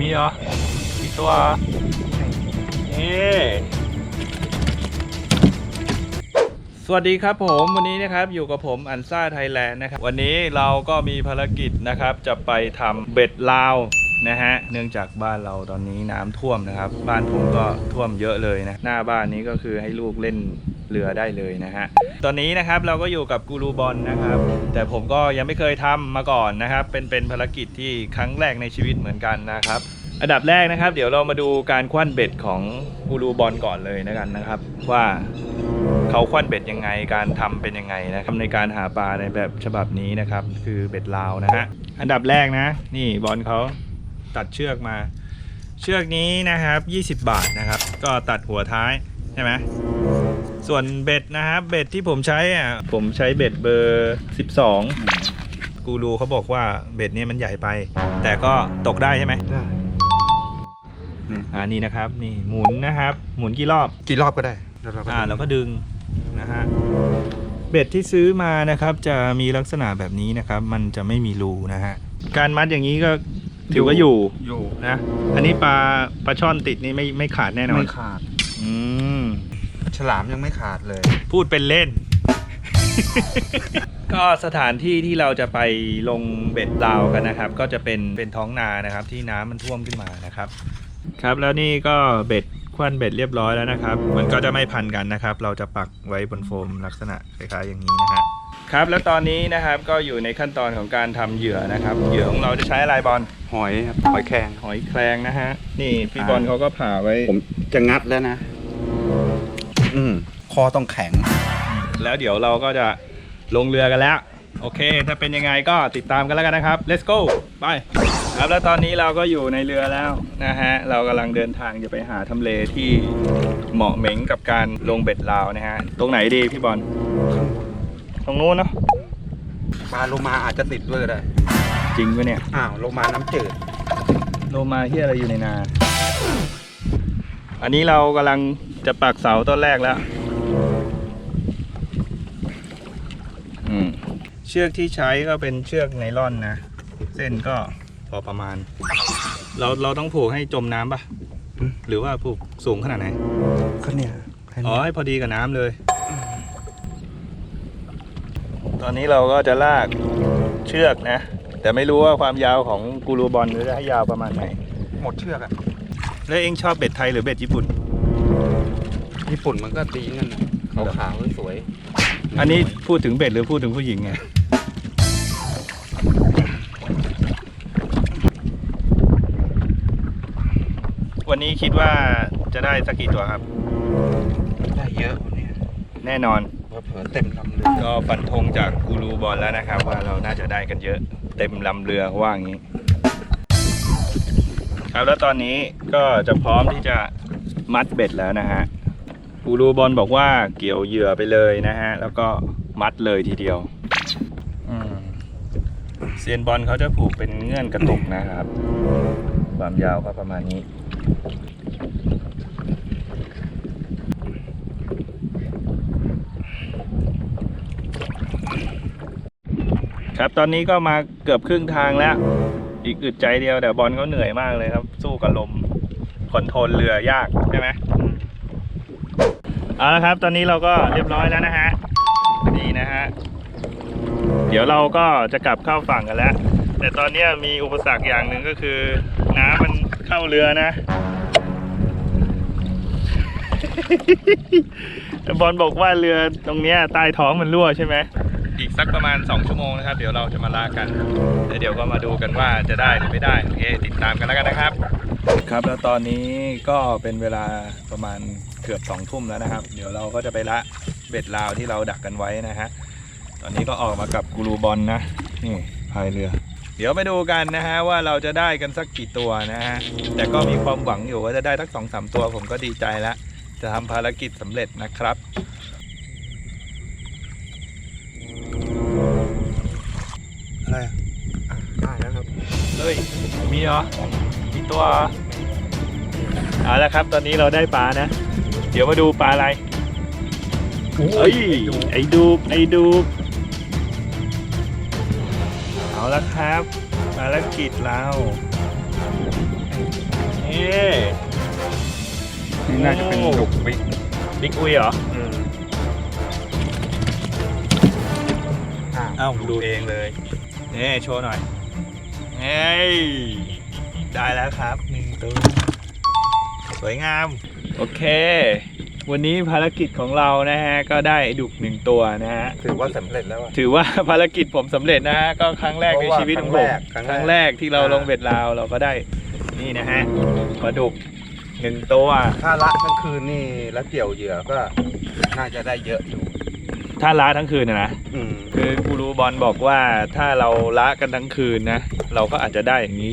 มีเหรอ มีตัวนี่สวัสดีครับผมวันนี้นะครับอยู่กับผมอันซ่าไทยแลนด์นะครับ วันนี้เราก็มีภารกิจนะครับ จะไปทำเบ็ดลาวนะฮะเนื่องจากบ้านเราตอนนี้น้ำท่วมนะครับ บ้านผมก็ท่วมเยอะเลยนะ หน้าบ้านนี้ก็คือให้ลูกเล่น เรือได้เลยนะฮะ ตอนนี้นะครับเราก็อยู่กับกูรูบอลนะครับ แต่ผมก็ยังไม่เคยทำมาก่อนนะครับ เป็นเป็นภารกิจที่ครั้งแรกในชีวิตเหมือนกันนะครับ อันดับแรกนะครับ เดี๋ยวเรามาดูการคว้านเบ็ดของกูรูบอลก่อนเลยนะกันนะครับ ว่าเขาคว้านเบ็ดยังไง การทำเป็นยังไงนะครับในการหาปลาในแบบฉบับนี้นะครับ คือเบ็ดลาวนะฮะ อันดับแรกนะ นี่บอลเขาตัดเชือกมา เชือกนี้นะครับ 20 บาทนะครับ ก็ตัดหัวท้ายใช่ไหม ส่วนเบ็ดนะครับเบ็ดที่ผมใช้อะผมใช้เบ็ดเบอร์ 12 กูรูเขาบอกว่าเบ็ดนี้มันใหญ่ไป แต่ก็ตกได้ใช่ไหมได้อ่านี่นะครับ นี่หมุนนะครับ หมุนกี่รอบกี่รอบก็ได้แล้วเราก็อ่าเราก็ดึงนะฮะเบ็ดที่ซื้อมานะครับ จะมีลักษณะแบบนี้นะครับ มันจะไม่มีรูนะฮะการมัดอย่างนี้ก็ถือว่าอยู่อยู่นะ อันนี้ปลาปลาช่อนติดนี่ไม่ไม่ขาดแน่นอนไม่ขาด อืม ฉลามยังไม่ขาดเลย พูดเป็นเล่น ก็สถานที่ที่เราจะไปลงเบ็ดลาวกันนะครับ ก็จะเป็นเป็นท้องนานะครับ ที่น้ำมันท่วมขึ้นมานะครับ ครับแล้วนี่ก็เบ็ดควันเบ็ดเรียบร้อยแล้วนะครับ มันก็จะไม่พันกันนะครับ เราจะปักไว้บนโฟมลักษณะคล้ายๆอย่างนี้นะฮะครับ แล้วตอนนี้นะครับก็อยู่ในขั้นตอนของการทำเหยื่อนะครับ เหยื่อของเราจะใช้อะไรบอลหอยครับหอยแครงหอยแครงนะฮะนี่พี่บอลเขาก็ผ่าไว้ผมจะงัดแล้วนะ อืมคอต้องแข็ง แล้วเดี๋ยวเราก็จะลงเรือกันแล้ว โอเค ถ้าเป็นยังไงก็ติดตามกันแล้วกันนะครับ let's go ไปครับแล้วตอนนี้เราก็อยู่ในเรือแล้วนะฮะ เรากำลังเดินทางจะไปหาทำเลที่เหมาะเหม็งกับการลงเบ็ดลาวนะฮะ ตรงไหนดีพี่บอลตรงนู้นเนาะปลาโลมาอาจจะติดด้วยก็ได้จริงปะเนี่ย อ้าวโลมาน้ำจืดโลมาที่อะไรอยู่ในนา อันนี้เรากำลัง จะปักเสาต้นแรกแล้วอืมเชือกที่ใช้ก็เป็นเชือกไนล่อนนะ เส้นก็พอประมาณ เราเราต้องผูกให้จมน้ำปะหรือว่าผูกสูงขนาดไหนก็เนี่ยแค่อ๋อนี้ให้พอดีกับน้ำเลย ตอนนี้เราก็จะลากเชือกนะ แต่ไม่รู้ว่าความยาวของกูรูบอลจะให้ยาวประมาณไหน หมดเชือกอะแล้วเองชอบเบ็ดไทยหรือเบ็ดญี่ปุ่น ญี่ปุ่นมันก็ดีเงินขาวขาวๆสวยอันนี้พูดถึงเบ็ดหรือพูดถึงผู้หญิงไงวันนี้คิดว่าจะได้สักกี่ตัวครับได้เยอะวันนี้แน่นอน เผลอๆเต็มลำเลยก็ฟันธงจากกูรูบอลแล้วนะครับ ว่าเราน่าจะได้กันเยอะ เต็มลำเรือเขาว่าอย่างนี้ ครับแล้วตอนนี้ก็จะพร้อมที่จะมัดเบ็ดแล้วนะฮะ กูรูบอลบอกว่าเกี่ยวเหยื่อไปเลยนะฮะ แล้วก็มัดเลยทีเดียวเซียนบอลเขาจะผูกเป็นเงื่อนกระตุกนะครับ ความยาวก็ประมาณนี้ครับตอนนี้ก็มาเกือบครึ่งทางแล้ว อีกอึดใจเดียวแต่บอลเขาเหนื่อยมากเลยครับ สู้กับลมคอนโทรลเรือยากใช่ไหม เอาละครับ ตอนนี้เราก็เรียบร้อยแล้วนะฮะนี่นะฮะเดี๋ยวเราก็จะกลับเข้าฝั่งกันแล้ว แต่ตอนนี้มีอุปสรรคอย่างหนึ่งก็คือ น้ำมันเข้าเรือนะบอลบอกว่าเรือตรงเนี้ยใต้ท้องมันรั่วใช่ไหมอีกสักประมาณ 2 ชั่วโมงนะครับ เดี๋ยวเราจะมาลากันแล้วเดี๋ยวก็มาดูกันว่าจะได้หรือไม่ได้โอเคติดตามกันแล้วกันนะครับ ครับแล้วตอนนี้ก็เป็นเวลาประมาณเกือบสองทุ่มแล้วนะครับ เดี๋ยวเราก็จะไปละเบ็ดลาวที่เราดักกันไว้นะฮะตอนนี้ก็ออกมากับกูรูบอลนะนี่พายเรือ เดี๋ยวไปดูกันนะฮะว่าเราจะได้กันสักกี่ตัวนะฮะแต่ก็มีความหวังอยู่ว่าจะได้สักสองสามตัวผมก็ดีใจแล้วจะทำภารกิจสำเร็จนะครับอะไร เฮ้ย มีเหรอ มีตัวเอาละครับ ตอนนี้เราได้ปลานะ เดี๋ยวมาดูปลาอะไร เฮ้ย ไอ้ดูบไอ้ดูบเอาละครับภารกิจเราเอ๊นี่น่าจะเป็นดุกบิ๊กบิ๊กอุ้ยเหรออ้าวดูเองเลยเนี่ยโชว์หน่อย เฮ้ย ได้แล้วครับหนึ่งตัว สวยงาม โอเค วันนี้ภารกิจของเรานะฮะ ก็ได้ดุกหนึ่งตัวนะฮะ ถือว่าสำเร็จแล้วอะ ถือว่า ภารกิจผมสำเร็จนะฮะ ก็ครั้งแรกในชีวิตของผมครั้งแรกครั้งแรกที่เราลงเบ็ดลาวเราก็ได้ นี่นะฮะปลาดุกหนึ่งตัว ถ้าละทั้งคืนนี่แล้วเกี่ยวเหยื่อก็น่าจะได้เยอะอยู่ ถ้าล้าทั้งคืนนะนะอืมคือกูรูบอลบอกว่าถ้าเราละกันทั้งคืนนะ เราก็อาจจะได้อย่างนี้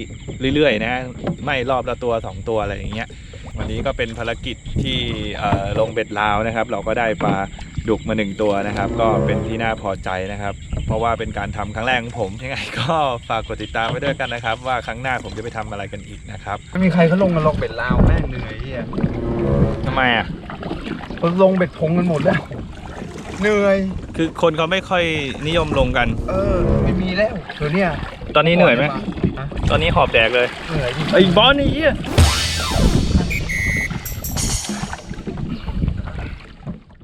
เรื่อยๆนะ ไม่รอบละตัวสองตัวอะไรอย่างเงี้ยวันนี้ก็เป็นภารกิจที่เอ่อลงเบ็ดลาวนะครับ เราก็ได้ปลาดุกมาหนึ่งตัวนะครับ ก็เป็นที่น่าพอใจนะครับ เพราะว่าเป็นการทำครั้งแรกของผมยังไงก็ฝากกดติดตามไว้ด้วยกันนะครับ ว่าครั้งหน้าผมจะไปทำอะไรกันอีกนะครับไม่มีใครเขาลงกันลงเบ็ดลาวแม่งเหนื่อยเฮียทำไมอะเขาลงเบ็ดทงกันหมดแล้ว เหนื่อย คือคนเขาไม่ค่อยนิยมลงกัน เออ ไม่มีแล้วเดี๋ยวเนี้ยตอนนี้เหนื่อยไหม ฮะตอนนี้หอบแดกเลยเหนื่อยดิ ไอ้บอลนี่เหี้ย